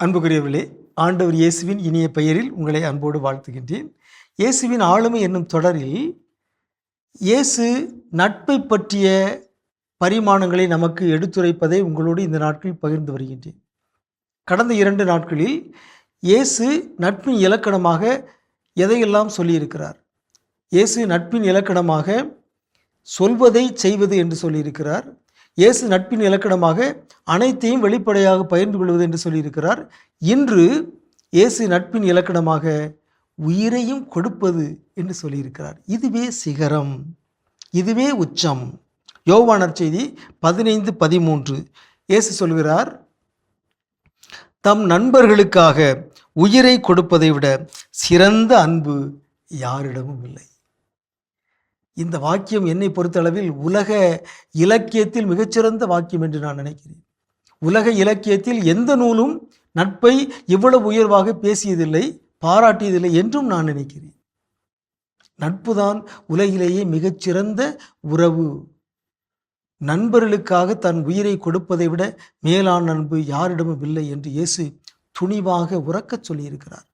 அன்புக்குரியவர்களே ஆண்டவர் இயேசுவின் இனிய பெயரில் உங்களை அன்போடு வாழ்த்துகின்றேன். இயேசுவின் ஆளுமை என்னும் தொடரில் இயேசு நட்பை பற்றிய பரிமாணங்களை நமக்கு எடுத்துரைப்பதை உங்களோடு இந்த நாட்களில் பகிர்ந்து வருகின்றேன். கடந்த இரண்டு நாட்களில் இயேசு நட்பின் இலக்கணமாக எதையெல்லாம் சொல்லியிருக்கிறார்? இயேசு நட்பின் இலக்கணமாக சொல்வதை செய்வது என்று சொல்லியிருக்கிறார். இயேசு நட்பின் இலக்கணமாக அனைத்தையும் வெளிப்படையாக பகிர்ந்து கொள்வது என்று சொல்லியிருக்கிறார். இன்று இயேசு நட்பின் இலக்கணமாக உயிரையும் கொடுப்பது என்று சொல்லியிருக்கிறார். இதுவே சிகரம் இதுவே உச்சம். யோவானர் செய்தி பதினைந்து பதிமூன்று. இயேசு சொல்கிறார் தம் நண்பர்களுக்காக உயிரை கொடுப்பதை விட சிறந்த அன்பு யாரிடமும் இல்லை. இந்த வாக்கியம் என்னை பொறுத்தளவில் உலக இலக்கியத்தில் மிகச்சிறந்த வாக்கியம் என்று நான் நினைக்கிறேன். உலக இலக்கியத்தில் எந்த நூலும் நட்பை இவ்வளவு உயர்வாக பேசியதில்லை பாராட்டியதில்லை என்றும் நான் நினைக்கிறேன். நட்புதான் உலகிலேயே மிகச்சிறந்த உறவு. நண்பர்களுக்காக தன் உயிரை கொடுப்பதை விட மேலான அன்பு யாரிடமும் இல்லை என்று இயேசு துணிவாக உறக்கச் சொல்லியிருக்கிறார்.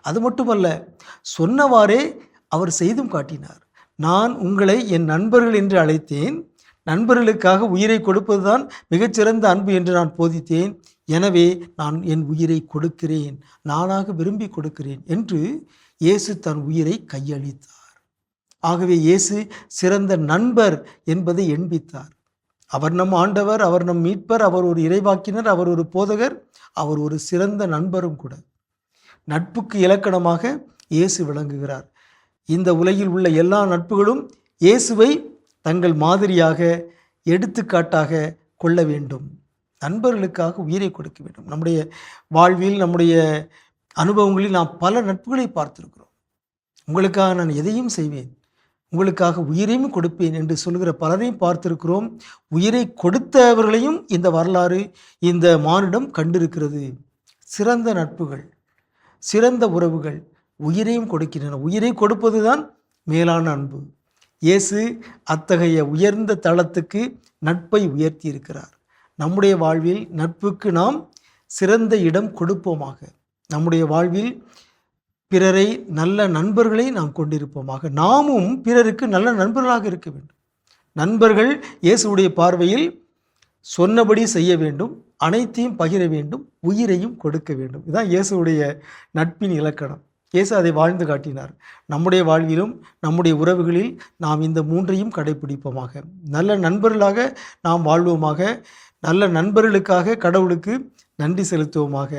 அது மட்டுமல்ல சொன்னவாறே அவர் செய்தும் காட்டினார். நான் உங்களை என் நண்பர்கள் என்று அழைத்தேன். நண்பர்களுக்காக உயிரை கொடுப்பதுதான் மிகச்சிறந்த அன்பு என்று நான் போதித்தேன். எனவே நான் என் உயிரை கொடுக்கிறேன். நானாக விரும்பி கொடுக்கிறேன் என்று இயேசு தன் உயிரை கையளித்தார். ஆகவே இயேசு சிறந்த நண்பர் என்பதை எண்பித்தார் அவர் நம் ஆண்டவர் அவர் நம் மீட்பர் அவர் ஒரு இறைவாக்கினர் அவர் ஒரு போதகர் அவர் ஒரு சிறந்த நண்பரும் கூட. நட்புக்கு இலக்கணமாக இயேசு விளங்குகிறார். இந்த உலகில் உள்ள எல்லா நட்புகளும் இயேசுவை தங்கள் மாதிரியாக எடுத்துக்காட்டாக கொள்ள வேண்டும். நண்பர்களுக்காக உயிரை கொடுக்க வேண்டும். நம்முடைய வாழ்வில் நம்முடைய அனுபவங்களில் நாம் பல நட்புகளை பார்த்திருக்கிறோம். உங்களுக்காக நான் எதையும் செய்வேன். உங்களுக்காக உயிரையும் கொடுப்பேன் என்று சொல்கிற பலரையும் பார்த்திருக்கிறோம். உயிரை கொடுத்தவர்களையும் இந்த வரலாறு இந்த மானிடம் கண்டிருக்கிறது. சிறந்த நட்புகள் சிறந்த உறவுகள் உயிரையும் கொடுக்கின்றன. உயிரை கொடுப்பது தான் மேலான அன்பு. இயேசு அத்தகைய உயர்ந்த தளத்துக்கு நட்பை உயர்த்தி இருக்கிறார் நம்முடைய வாழ்வில் நட்புக்கு நாம் சிறந்த இடம் கொடுப்போமாக. நம்முடைய வாழ்வில் பிறரை நல்ல நண்பர்களை நாம் கொண்டிருப்போமாக. நாமும் பிறருக்கு நல்ல நண்பர்களாக இருக்க வேண்டும். நண்பர்கள் இயேசுடைய பார்வையில் சொன்னபடி செய்ய வேண்டும். அனைத்தையும் பகிர வேண்டும். உயிரையும் கொடுக்க வேண்டும். இதுதான் இயேசுடைய நட்பின் இலக்கணம். இயேசு அதை வாழ்ந்து காட்டினார். நம்முடைய வாழ்விலும் நம்முடைய உறவுகளில் நாம் இந்த மூன்றையும் கடைபிடிப்போமாக நல்ல நண்பர்களாக நாம் வாழ்வோமாக. நல்ல நண்பர்களுக்காக கடவுளுக்கு நன்றி செலுத்துவோமாக.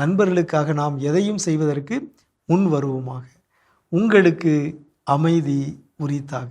நண்பர்களுக்காக நாம் எதையும் செய்வதற்கு முன் வருவோமாக. உங்களுக்கு அமைதி உரித்தாக.